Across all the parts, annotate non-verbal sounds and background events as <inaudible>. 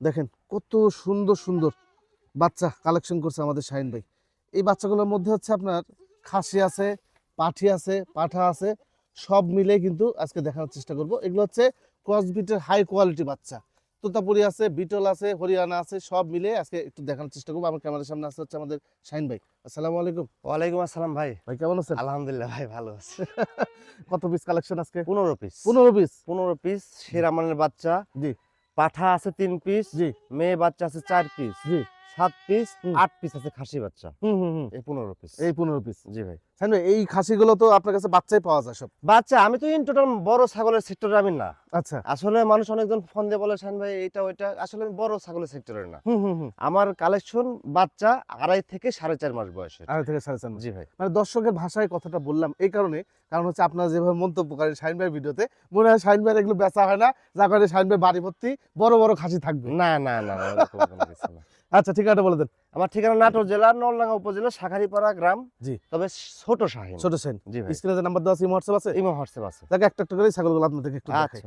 দেখেন কত সুন্দর সুন্দর বাচ্চা কালেকশন করছে আমাদের শাহিন ভাই। এই বাচ্চাগুলোর মধ্যে হচ্ছে আপনার খাসি আছে পাঠি আছে পাঠা আছে সব মিলে কিন্তু আজকে দেখানোর চেষ্টা করব। এগুলো হচ্ছে ক্রসবিটের হাই কোয়ালিটি বাচ্চা। তোতাপুরি আছে বিটল আছে হরিয়ানা আছে সব মিলে আজকে একটু দেখানোর চেষ্টা করব। আমার ক্যামেরার সামনে আসতে হচ্ছে আমাদের শাহিন ভাই। আসসালামু আলাইকুম। ওয়ালাইকুম আসসালাম ভাই। ভাই কেমন আছেন? আলহামদুলিল্লাহ ভাই ভালো আছে। <laughs> কত পিস কালেকশন আজকে? পনেরো পিস পনেরো পিস পনেরো পিস সেরা মানের বাচ্চা। জি। পাঠা আছে তিন পিস জি। মেয়ে বাচ্চা আছে চার পিস জি। সাত পিস আট পিস আছে খাসি বাচ্চা। হুম হুম হুম। এই পনেরো পিস এই পনেরো পিস জি ভাই। ভাই এই খাসিগুলো তো আপনার কাছে বাচ্চাই পাওয়া যায় সব। বাচ্চা আমি তো ইন টোটাল বড় ছাগলের সেক্টরে আমি না। আচ্ছা। আসলে মানুষ অনেকজন ফোন দিয়ে বলে শান ভাই এটা ওইটা। আসলে আমি বড় ছাগলের সেক্টরে না। আমার কালেকশন বাচ্চা আড়াই থেকে সাড়ে চার মাস বয়সের। আড়াই থেকে সাড়ে চার মাস। জি ভাই। মানে দর্শকের ভাষায় কথাটা বললাম এই কারণে কারণ হচ্ছে আপনারা যেভাবে মন্তব্য করেন শাহিন ভাই ভিডিওতে মনে হয় শাহিন ভাইয়ের এগুলো বেচা হয় না যা করে শাহিন ভাই বাড়ি ভর্তি বড় বড় খাসি থাকবে। না না না আচ্ছা ঠিকানাটা বলে দেন। আমার ঠিকানা নাটোর জেলার নলডাঙ্গা উপজেলা শাখারিপাড়া গ্রাম। জি। তবে ছোট শাহিন। ছোট শাহিন। জি ভাই। স্ক্রিনে যে নাম্বার দেওয়া আছে হোয়াটসঅ্যাপ আছে? ইমো হোয়াটসঅ্যাপ আছে। দেখে একটা একটা করে ছাগলগুলো আপনাদেরকে একটু দেখাই।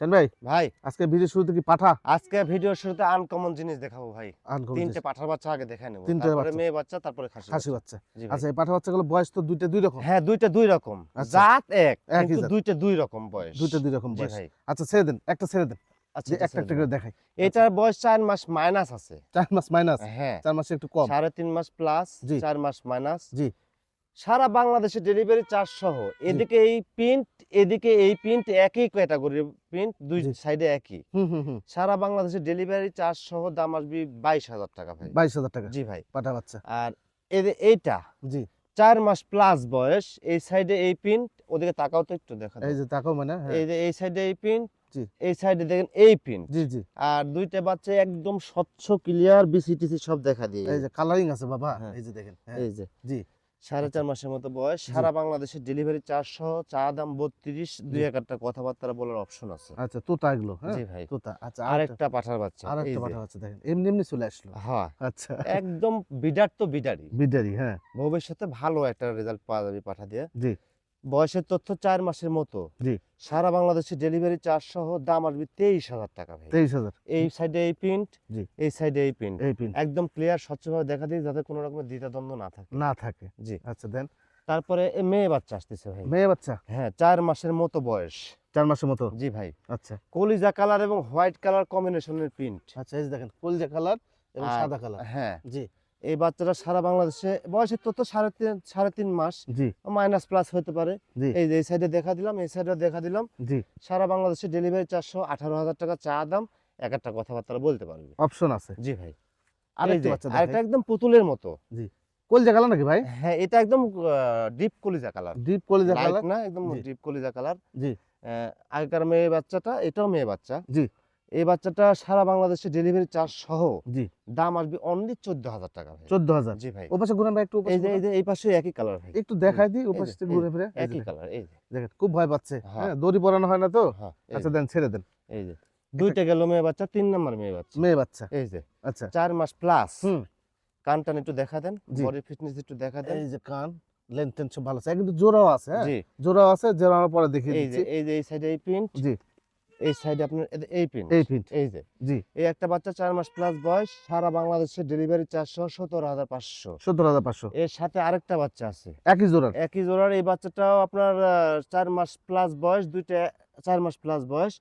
আচ্ছা ভাই ভাই। আজকে ভিডিও শুরুতে কি পাঠা? আজকে ভিডিওর শুরুতে আনকমন জিনিস দেখাবো ভাই। তিনটে পাঠার বাচ্চা আগে দেখাই নেব। তারপরে। মেয়ে বাচ্চা তারপরে খাসি খাসি বাচ্চা। আচ্ছা এই পাঠা বাচ্চাগুলো বয়স তো দুইটা দুই রকম? হ্যাঁ দুইটা দুই রকম। আচ্ছা। জাত এক কিন্তু দুইটা দুই রকম বয়স। দুইটা দুই রকম বয়স। আচ্ছা ছেড়ে দেন একটা ছেড়ে দেন। আচ্ছা একটা একটা করে দেখাই। এটার বয়স চার মাস মাইনাস আছে। চার মাস মাইনাস? হ্যাঁ। চার মাসে একটু কম? সাড়ে তিন মাস প্লাস জি। চার মাস মাইনাস। জি। সারা বাংলাদেশে ডেলিভারি চার্জ সহ এদিকে এই প্রিন্ট এদিকে এই প্রিন্ট একই ক্যাটাগরির প্রিন্ট দুই সাইডে একই। হুম হুম হুম। সারা বাংলাদেশে ডেলিভারি চার্জ সহ দাম আসবে বাইশ হাজার টাকা ভাই। বাইশ হাজার টাকা। জি ভাই। পাঠা বাচ্চা আর এইটা জি। চার মাস প্লাস বয়স এই সাইডে এই প্রিন্ট ওদিকে তাকাও তো একটু দেখা এই যে তাকাও মানে হ্যাঁ। এই যে এই সাইডে এই প্রিন্ট জি। এই সাইডে দেখেন এই প্রিন্ট জি জি। আর দুইটা বাচ্চা একদম স্বচ্ছ ক্লিয়ার বিসিটিসি সব দেখা দিয়ে এই যে কালারিং আছে বাবা হ্যাঁ। এই যে দেখেন হ্যাঁ। এই যে। জি। সাড়ে চার মাসের মতো বয়স। সারা বাংলাদেশে ডেলিভারি চারশো চা দাম বত্রিশ দুই এক একটা কথাবার্তা বলার অপশন আছে। আচ্ছা তোতা এগুলো হ্যাঁ? জি ভাই। তোতা আচ্ছা আরেকটা। পাঠার বাচ্চা। আরেকটা পাঠার বাচ্চা দেখেন এমনি এমনি চলে আসলো। হ্যাঁ। আচ্ছা। একদম বিডার তো বিডারি বিডারি হ্যাঁ। ভবিষ্যতে ভালো একটা রেজাল্ট পাওয়া যাবে পাঠা দিয়ে। জি। বয়সের তথ্য চার মাসের মতো। জি। সারা বাংলাদেশে ডেলিভারি চার্জ সহ দাম আসবে তেইশ হাজার টাকা ভাই। তেইশ হাজার। এই সাইডে এই প্রিন্ট জি। এই সাইডে এই প্রিন্ট এই পিন একদম ক্লিয়ার স্বচ্ছভাবে দেখা দিই যাতে কোনো রকমের দ্বিধাদ্বন্দ্ব না থাকে। না থাকে। জি। আচ্ছা দেন? তারপরে মেয়ে বাচ্চা আসতেছে ভাই। মেয়ে বাচ্চা? হ্যাঁ চার মাসের মতো বয়স। চার মাসের মতো? জি ভাই। আচ্ছা। কলিজা কালার এবং হোয়াইট কালার কম্বিনেশনের প্রিন্ট আচ্ছা এই দেখেন কলিজা কালার এবং সাদা কালার হ্যাঁ। জি। এই বাচ্চাটা সারা বাংলাদেশে বয়সের তো সাড়ে তিন সাড়ে তিন মাস মাইনাস প্লাস হতে পারে। এই যে এই সাইডে দেখা দিলাম এই সাইডে দেখা দিলাম। জি। সারা বাংলাদেশে ডেলিভারি চারশো আঠারো হাজার টাকা চা দাম এক একটা কথাবার্তা বলতে পারবে। অপশন আছে। জি ভাই। আরেকটা একদম পুতুলের মতো। কলজা কালার নাকি ভাই? হ্যাঁ এটা একদম ডিপ কলিজা কালার। ডিপ কলজা কালার? না একদম জি। ডিপ কলিজা কালার। জি। আগেকার মেয়ে বাচ্চাটা এটাও মেয়ে বাচ্চা। জি। এই বাচ্চাটা সারা বাংলাদেশে ডেলিভারি চার্জ সহ জি। দাম আসবে অনলি চোদ্দ হাজার টাকা ভাই। চোদ্দ হাজার জি ভাই। ও পাশে ঘুরেন ভাই একটু এই যে এই যে এই পাশে একই কালার ভাই। একটু দেখাই দিই ও এই পাশে যে, থেকে এই ঘুরে ফিরে। একই কালার এই যে। দেখেন খুব ভয় পাচ্ছে। হ্যাঁ। হ্যাঁ দড়ি পরানো হয় না তো? হ্যাঁ আচ্ছা দেন ছেড়ে দেন। এই যে। দুইটা গেল মেয়ে বাচ্চা তিন নাম্বার মেয়ে বাচ্চা। মেয়ে বাচ্চা। এই যে। আচ্ছা। চার মাস প্লাস হুম। কান টান একটু দেখা দেন। বডি ফিটনেস একটু দেখা দেন। এই যে কান লেন টেন সব ভালো আছে। কিন্তু জোড়াও আছে হ্যাঁ? জোড়াও আছে জোড়ানোর পরে দেখিয়ে এই যে দিচ্ছি। এই যে এই সাইডে এই প্রিন্ট জি। এই সাইডে আপনার এই প্রিন্ট এই প্রিন্ট এই যে। জি। এই একটা বাচ্চা চার মাস প্লাস বয়স সারা বাংলাদেশে ডেলিভারি চারশো সতেরো হাজার পাঁচশো। সত্তর হাজার পাঁচশো। এর সাথে আরেকটা বাচ্চা আছে। একই জোড়ার? একই জোড়ার এই বাচ্চাটাও আপনার চার মাস প্লাস বয়স দুইটা চার মাস প্লাস বয়স।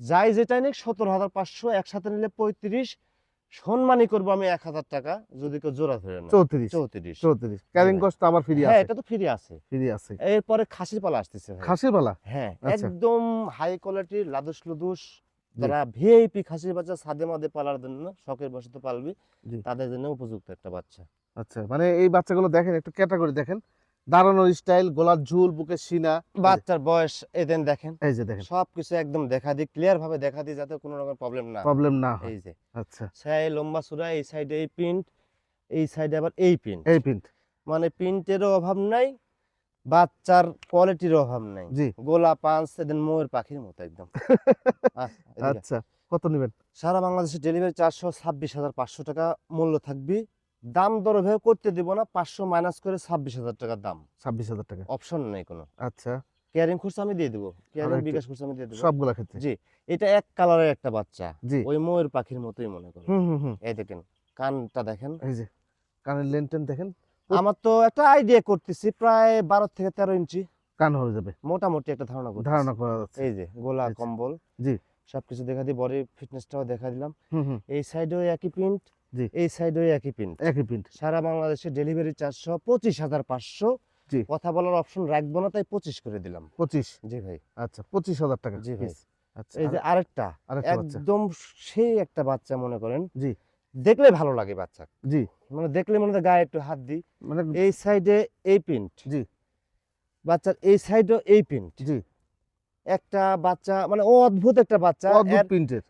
যাই যেটাই নিক সতেরো হাজার পাঁচশো একসাথে নিলে পঁয়ত্রিশ সম্মানই করব আমি এক হাজার টাকা যদি কেউ জোড়া ধরে না চৌত্রিশ। চৌত্রিশ। চৌত্রিশ। ক্যারিং কস্ট আবার ফ্রি হ্যাঁ আছে। এটা তো ফ্রি আছে। ফ্রি আছে। এরপরে খাসির পালা আসতেছে খাসির পালা? হ্যাঁ আচ্ছা। একদম হাই কোয়ালিটির লাদুস লুদুস। যারা ভিআইপি খাসির বাচ্চা সাদে মাদে পালার জন্য শখের বসে পালবি তাদের জন্য উপযুক্ত একটা বাচ্চা। আচ্ছা মানে এই বাচ্চাগুলো দেখেন একটু ক্যাটাগরি দেখেন। দাঁড়ানোর স্টাইল গলার ঝুল বুকের সিনা। বাচ্চার বয়স এদেন দেখেন। এই যে দেখেন। সবকিছু একদম দেখা দিই ক্লিয়ার ভাবে দেখা দিই যাতে কোনো রকম প্রবলেম না প্রবলেম না হয়। এই যে। আচ্ছা। সেই লম্বা সুরা এই সাইডে এই প্রিন্ট এই সাইডে আবার এই প্রিন্ট এই প্রিন্ট মানে প্রিন্টেরও অভাব নাই বাচ্চার কোয়ালিটির অভাব নাই। জি। গোলা পাঁচ এদিন ময়ূর পাখির মতো একদম। <laughs> আচ্ছা কত নেবেন? সারা বাংলাদেশে ডেলিভারি চারশো ছাব্বিশ হাজার পাঁচশো টাকা মূল্য থাকবে। দাম দর ভেবে করতে দিব না পাঁচশো মাইনাস করে ছাব্বিশ হাজার টাকার দাম। ছাব্বিশ হাজার টাকা। অপশন নেই কোনো। আচ্ছা। ক্যারিং খরচ আমি দিয়ে দেবো ক্যারিং বিকাশ খরচ আমি দিয়ে দেবো। সবগুলা ক্ষেত্রে। জি এটা এক কালারের একটা বাচ্চা। জি। ওই ময়ূর পাখির মতোই মনে করো এই দেখেন কানটা দেখেন। এই যে কানের লেন টেন দেখেন। আমার তো একটা আইডিয়া করতেছি প্রায় বারো থেকে তেরো ইঞ্চি। কান হয়ে যাবে। মোটামুটি একটা ধারণা করতেছি। ধারণা করা যাচ্ছে। এই যে গোলা। কম্বল। জি। সবকিছু দেখা দিই বডি ফিটনেসটাও দেখা দিলাম। এই সাইডেও একই প্রিন্ট জি। এই সাইডেও একই প্রিন্ট একই প্রিন্ট সারা বাংলাদেশে ডেলিভারি চারশো পঁচিশ হাজার পাঁচশো। জি। কথা বলার অপশন রাখব না তাই পঁচিশ করে দিলাম। পঁচিশ? জি ভাই। আচ্ছা পঁচিশ হাজার টাকা। জি ভাই। আচ্ছা এই যে আরেকটা আরেকটা একদম সেই একটা বাচ্চা মনে করেন। জি। দেখলে ভালো লাগে বাচ্চা। জি। মানে দেখলে মনে হয় গায়ে একটু হাত দিই। মানে এই সাইডে এই প্রিন্ট জি। বাচ্চার এই সাইডেও এই প্রিন্ট জি। একটা বাচ্চা মানে ও অদ্ভুত একটা বাচ্চা।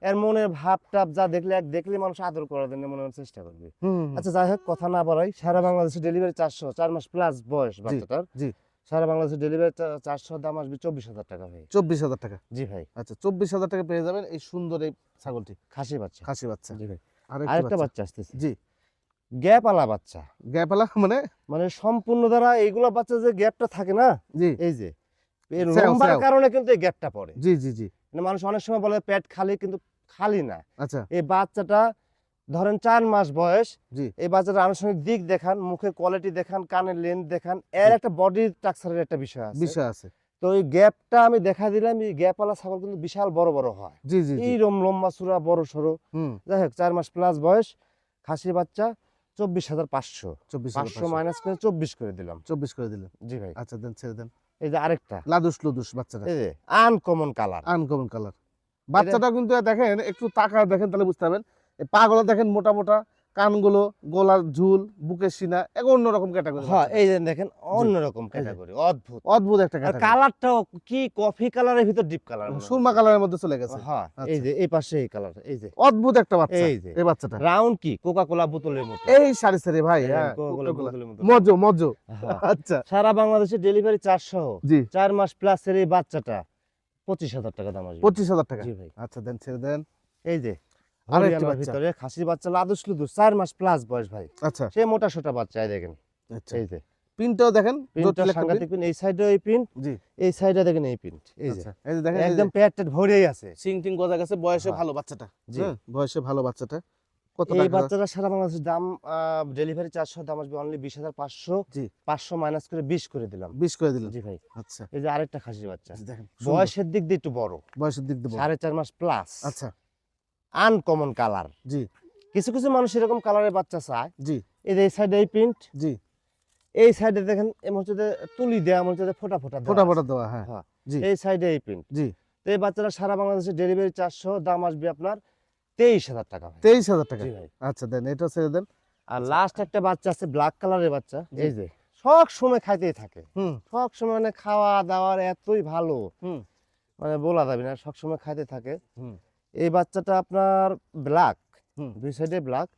এর- মনের ভাব টাপ যা দেখলে এক দেখলে মানুষ আদর করার জন্য মনে চেষ্টা করবে। আচ্ছা যাই হোক কথা না বাড়াই সারা বাংলাদেশে ডেলিভারি চারশো চার মাস প্লাস বয়স বাচ্চাটার। জি। সারা বাংলাদেশে ডেলিভারি চারশো দাম আসবে চব্বিশ হাজার টাকা ভাই। চব্বিশ হাজার টাকা? জি ভাই। আচ্ছা চব্বিশ হাজার টাকা পেয়ে যাবেন এই সুন্দর এই ছাগলটি। খাসি বাচ্চা। খাসি বাচ্চা। জি ভাই। আরেকটা বাচ্চা আসতেছে। জি। গ্যাপালা বাচ্চা। গ্যাপালা মানে? মানে সম্পূর্ণ দ্বারা এইগুলা বাচ্চা যে গ্যাপটা থাকে না? জি। এই যে লম্বার কারণে কিন্তু এই গ্যাপটা পড়ে। জি জি জি। মানে মানুষ অনেক সময় বলে পেট খালি কিন্তু খালি না। আচ্ছা। এই বাচ্চাটা ধরেন চার মাস বয়স জি। এই আনুষঙ্গিক দিক দেখান মুখের কোয়ালিটি দেখান কানের লেন্থ দেখান এর একটা বডি স্ট্রাকচারের একটা বিষয় আছে। বিষয় আছে। তো এই গ্যাপটা আমি দেখা দিলাম এই গ্যাপওয়ালা ছাগল কিন্তু বিশাল বড় বড় হয়। জি জি এই রম লম্বা চূড়া বড় সড়ো যাই হোক চার মাস প্লাস বয়স খাসি বাচ্চা চব্বিশ হাজার পাঁচশো। চব্বিশ পাঁচশো মাইনাস করে চব্বিশ করে দিলাম। চব্বিশ করে দিলাম জি ভাই। আচ্ছা দেন ছেড়ে দেন। এই যে আরেকটা। লাদুস লুদুস বাচ্চাটা। এই যে আনকমন কালার আনকমন কালার বাচ্চাটা কিন্তু দেখেন একটু তাকা দেখেন তাহলে বুঝতে পারবেন। পাগলা পাগুলো দেখেন মোটা মোটা কানগুলো গোলার ঝুল বুকের সিনা এক অন্যরকম ক্যাটাগরি হ্যাঁ এই যে দেখেন অন্যরকম ক্যাটাগরি অদ্ভুত। অদ্ভুত একটা ক্যাটাগরি কালারটাও কি কফি কালারের ভিতর ডিপ কালার সুরমা কালারের মধ্যে চলে গেছে। হ্যাঁ এই আচ্ছা। যে এই পাশে এই কালার এই যে। অদ্ভুত একটা বাচ্চা এই যে। এই বাচ্চাটা। রাউন্ড কি? কোকা কোলা বোতলের মতো। এই সারি সারি ভাই হ্যাঁ। মজো মজো। হ্যাঁ। আচ্ছা। সারা বাংলাদেশে ডেলিভারি চার সহ জি। চার মাস প্লাসের এই বাচ্চাটা পঁচিশ হাজার টাকা দাম আসবে। পঁচিশ হাজার টাকা। জি ভাই। আচ্ছা দেন ছেড়ে দেন। এই যে। বাচ্চা। ভিতরে খাসির বাচ্চা লাদুস লুদুস চার মাস প্লাস বয়স ভাই। আচ্ছা। সে মোটা সোটা বাচ্চা দেখেন। আচ্ছা। এই যে। প্রিন্টটাও দেখেন সাংঘাতিক প্রিন্ট এই সাইডে এই প্রিন্ট জি। এই সাইডে দেখেন এই প্রিন্ট এই যে। আচ্ছা এই যে দেখেন একদম পেট ভরেই আছে। সিং টিং গজা গেছে বয়সে হ্যাঁ। ভালো বাচ্চাটা। জি। হ্যাঁ, বয়সে ভালো বাচ্চাটা। কত এই বাচ্চাটা সারা বাংলাদেশের দাম ডেলিভারি চারশো দাম আসবে অনলি বিশ হাজার পাঁচশো। জি। পাঁচশো মাইনাস করে বিশ করে দিলাম। বিশ করে দিলেন জি ভাই। আচ্ছা। এই যে আরেকটা খাসি বাচ্চা। দেখেন বয়সের দিক দিয়ে একটু বড়। বয়সের দিক দিয়ে। সাড়ে চার মাস প্লাস আচ্ছা। আনকমন কালার জি। কিছু কিছু মানুষ এরকম কালারের বাচ্চা চায়। জি। এই যে এই সাইডে এই প্রিন্ট জি। এই সাইডে দেখেন এমন হচ্ছে যে তুলি দেয়া এমন হচ্ছে যে ফোটা ফোটা ফোটা ফোটা দেওয়া হ্যাঁ। হ্যাঁ। জি। এই সাইডে এই প্রিন্ট জি। তো এই বাচ্চারা সারা বাংলাদেশে ডেলিভারি চারশো দাম আসবে আপনার তেইশ হাজার টাকা। তেইশ হাজার টাকা। আচ্ছা দেন এটা ছেড়ে দেন। আর লাস্ট একটা বাচ্চা আছে ব্ল্যাক কালারের বাচ্চা। এই যে সব সময় খাইতেই থাকে। হুম। সব সময় মানে খাওয়া দাওয়ার এতই ভালো। হুম। মানে বলা যাবে না সব সময় খাইতে থাকে। বাচ্চাটা আপনার ব্ল্যাক দুই সাইডে ব্ল্যাক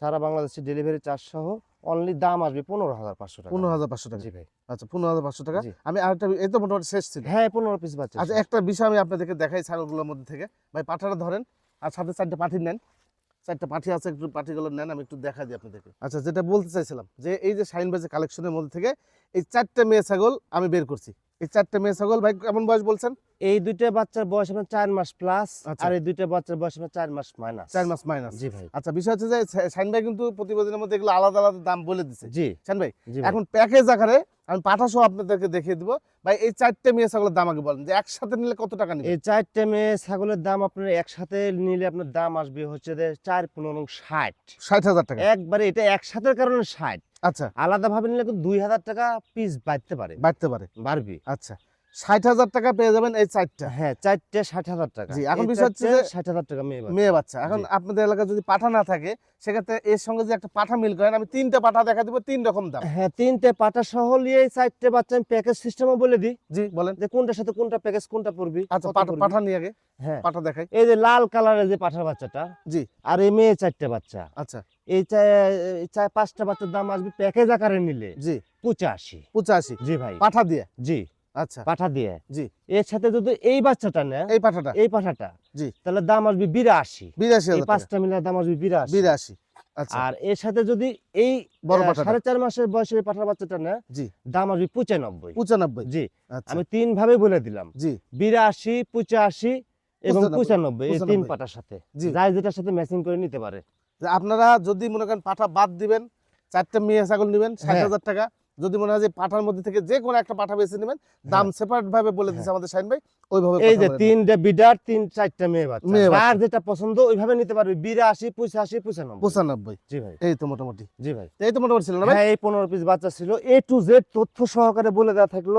সারা বাংলাদেশে ডেলিভারি চার্জ সহ অনলি দাম আসবে পনেরো হাজার পাঁচশো টাকা। পনেরো হাজার পাঁচশো টাকা। জি ভাই। আচ্ছা পনেরো হাজার পাঁচশো টাকা। আমি আরেকটা এই তো মোটামুটি শেষ ছিল। হ্যাঁ পনেরো পিস বাচ্চা আচ্ছা একটা বিষয় আমি আপনাদেরকে দেখাই ছাগলগুলোর মধ্যে থেকে। ভাই পাঠাটা ধরেন আর সাথে চারটে পাঠি নেন। চারটে পাঠি আছে একটু পাঠিগুলো নেন আমি একটু দেখা দিই আপনাদেরকে। আচ্ছা যেটা বলতে চাইছিলাম যে এই যে শাইন বাজে কালেকশনের মধ্যে থেকে এই চারটে মেয়ে ছাগল আমি বের করছি। এই চারটে মেয়ে ছাগল ভাই কেমন বয়স বলছেন? এই দুইটা বাচ্চার বয়স আপনার চার মাস প্লাস আচ্ছা। আর এই দুইটা বাচ্চার বয়স আপনার চার মাস মাইনাস চার মাস মাইনাস জি ভাই। আচ্ছা বিষয় হচ্ছে যে শাইন ভাই কিন্তু প্রতিবেদনের মধ্যে এগুলো আলাদা আলাদা দাম বলে দিছে। জি। শাইন ভাই এখন প্যাকেজ আকারে আমি পাঠা আপনাদেরকে দেখিয়ে দিব। ভাই এই চারটে মেয়ে ছাগলের দাম আগে বলেন যে একসাথে নিলে কত টাকা নেবে? এই চারটে মেয়ে ছাগলের দাম আপনার একসাথে নিলে আপনার দাম আসবে হচ্ছে যে চার পনেরো ষাট। ষাট হাজার টাকা। একবারে এটা একসাথে কারণে ষাট। আচ্ছা। আলাদা ভাবে নিলে দুই হাজার টাকা পিস বাড়তে পারে। বাড়তে পারে। বাড়বি। আচ্ছা ষাট হাজার টাকা পেয়ে যাবেন এই চারটা। হ্যাঁ চারটে ষাট হাজার টাকা। জি, এখন বিষয় হচ্ছে যে- ষাট হাজার টাকা মেয়ে মেয়ে বাচ্চা। এখন আপনাদের এলাকায় যদি পাঠা না থাকে সেক্ষেত্রে এর সঙ্গে যে একটা পাঠা মিল করেন আমি তিনটা পাঠা দেখা দিব তিন রকম দাম। হ্যাঁ তিনটে পাটা সহ নিয়ে এই চারটে বাচ্চা আমি প্যাকেজ সিস্টেমও বলে দিই। জি বলেন। যে কোনটার সাথে কোনটা প্যাকেজ কোনটা পড়বি আচ্ছা পাঠা পাঠা নিয়ে আগে হ্যাঁ। পাঠা দেখাই। এই যে লাল কালারের যে পাঠার বাচ্চাটা জি। আর এই মেয়ে চারটে বাচ্চা। আচ্ছা। এই পাঁচটা বাচ্চার দাম আসবে প্যাকেজ আকারে নিলে জি। পঁচাশি। পঁচাশি। জি ভাই। পাঠা দিয়ে? জি। আচ্ছা। পাঠা দিয়ে। জি। এর সাথে যদি এই বাচ্চাটা নেয় এই পাঠাটা? এই পাঠাটা জি। তাহলে দাম আসবে বিরাশি। বিরাশি এই পাঁচটা মিলে দাম আসবে বিরাশি। বিরাশি। আচ্ছা। আর এর সাথে যদি এই বড় সাড়ে চার মাসের বয়সের পাঠার বাচ্চাটা না জি। দাম আসবে পঁচানব্বই। পঁচানব্বই। জি। আচ্ছা। আমি তিন ভাবে বলে দিলাম। জি। বিরাশি পঁচাশি এবং পঁচানব্বই, এই তিন 95 পাটার সাথে। যাই যেটার সাথে ম্যাচিং করে নিতে পারে। যে আপনারা যদি মনে করেন পাঠা বাদ দিবেন চারটে মেয়ে ছাগল নেবেন ষাট হ্যাঁ। হাজার টাকা যদি মনে হয় যে পাঠার মধ্যে থেকে যে কোনো একটা পাঠা বেছে নেবেন দাম সেপারেট ভাবে বলে দিচ্ছে আমাদের শাহিন ভাই ওইভাবে এই যে তিনটা বিডার তিন চারটা মেয়ে বাচ্চা। যার যেটা পছন্দ ওইভাবে নিতে পারবে। বিরাশি পঁচাশি নেন। পঁচানব্বই। পঁচানব্বই। জি ভাই। এই তো মোটামুটি। জি ভাই। এই তো মোটামুটি ছিল না ভাই? হ্যাঁ এই পনেরো পিস বাচ্চা ছিল। এ টু জেড তথ্য সহকারে বলে দেওয়া থাকল।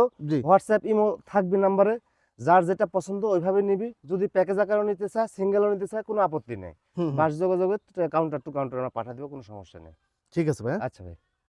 হোয়াটসঅ্যাপ ইমো থাকবে নাম্বারে যার যেটা পছন্দ ওইভাবে নিবি। যদি প্যাকেজ আকারও নিতে চায় সিঙ্গেলও নিতে চায় কোনো আপত্তি নেই। বাস যোগাযোগে কাউন্টার টু কাউন্টার আমরা পাঠা দিব কোনো সমস্যা নেই। ঠিক আছে ভাই আচ্ছা ভাই।